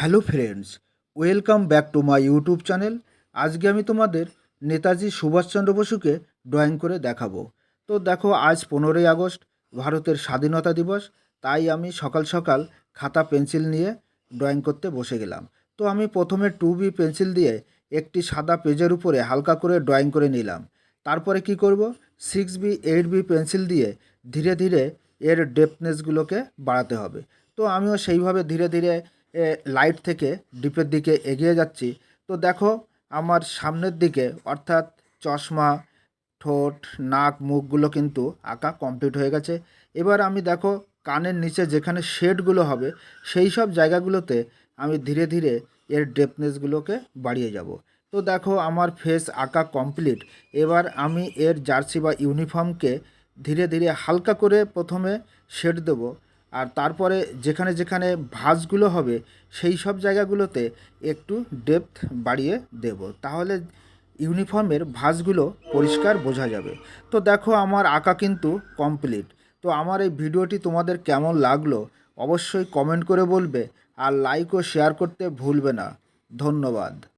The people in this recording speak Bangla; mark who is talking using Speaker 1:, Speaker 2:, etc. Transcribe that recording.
Speaker 1: Hello friends, welcome back to my YouTube channel. আজকে আমি তোমাদের নেতাজি সুভাষচন্দ্র বসুকে ড্রয়িং করে দেখাবো। তো দেখো, আজ পনেরোই আগস্ট, ভারতের স্বাধীনতা দিবস, তাই আমি সকাল সকাল খাতা পেন্সিল নিয়ে ড্রয়িং করতে বসে গেলাম। তো আমি প্রথমে টু বি পেন্সিল দিয়ে একটি সাদা পেজের উপরে হালকা করে ড্রয়িং করে নিলাম। তারপরে কি করব? Six B, eight B pencil দিয়ে ধীরে ধীরে এর ডেপথনেসগুলোকে বাড়াতে হবে। তো আমিও সেইভাবে ধীরে ধীরে লাইট থেকে ডিপের দিকে এগিয়ে যাচ্ছি। তো দেখো, আমার সামনের দিকে, অর্থাৎ চশমা, ঠোঁট, নাক, মুখগুলো কিন্তু আঁকা কমপ্লিট হয়ে গেছে। এবার আমি দেখো, কানের নিচে যেখানে শেডগুলো হবে, সেই সব জায়গাগুলোতে আমি ধীরে ধীরে এর ডেপনেসগুলোকে বাড়িয়ে যাব। তো দেখো, আমার ফেস আঁকা কমপ্লিট এবার আমি এর জার্সি বা ইউনিফর্মকে ধীরে ধীরে হালকা করে প্রথমে শেড দেবো। আর তারপরে যেখানে যেখানে ভাঁজগুলো হবে, সেই সব জায়গাগুলোতে একটু ডেপথ বাড়িয়ে দেব। তাহলে ইউনিফর্মের ভাঁজগুলো পরিষ্কার বোঝা যাবে। তো দেখো আমার আঁকা কিন্তু কমপ্লিট তো আমার এই ভিডিওটি তোমাদের কেমন লাগল অবশ্যই কমেন্ট করে বলবে আর লাইক ও শেয়ার করতে ভুলবে না। ধন্যবাদ।